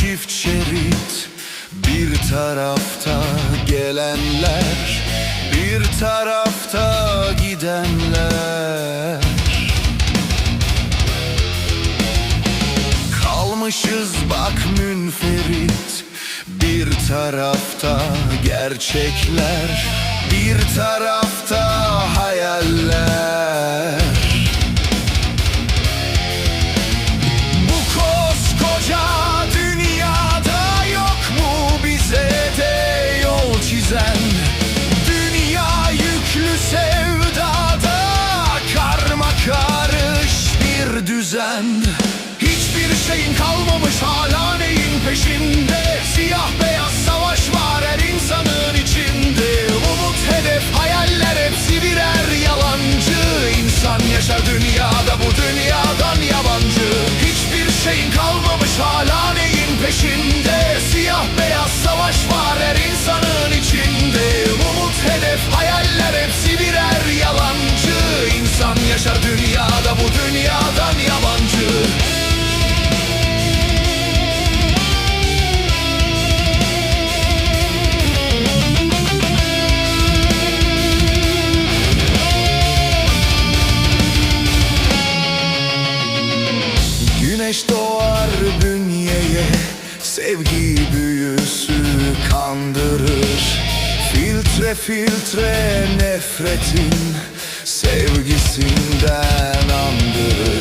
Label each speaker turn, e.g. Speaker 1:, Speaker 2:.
Speaker 1: çift şerit. Bir tarafta gelenler Bir tarafta gidenler. Kalmışız bak münferit. Bir tarafta gerçekler Bir tarafta hayaller. Hüseyin kalmamış hala neyin peşinde? büyüsü kandırır. Filtre filtre nefretin sevgisinden andırır.